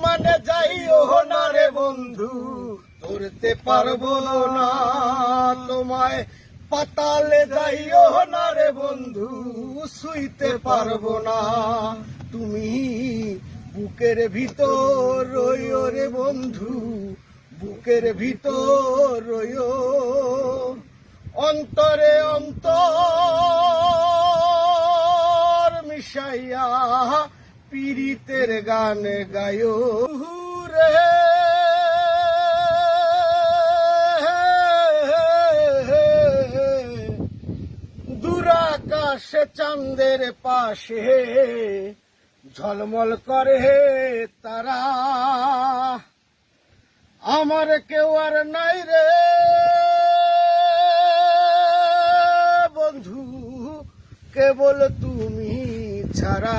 আসমানে যাইও না রে বন্ধু, ধরতে পারব না তোমায়। পাতালে যাইও না রে বন্ধু, শুইতে পারব না। তুমি বুকের ভিতর রইও রে বন্ধু, বুকের ভিতর রইও। অন্তরে অন্তর মিশাইয়া পীড়িতের গান গায়ো। রে দুরাকাশে চাঁদের পাশে ঝলমল করে তারা। আমার কেউ আর নাই রে। বন্ধু, কেবল তুমি ছাড়া।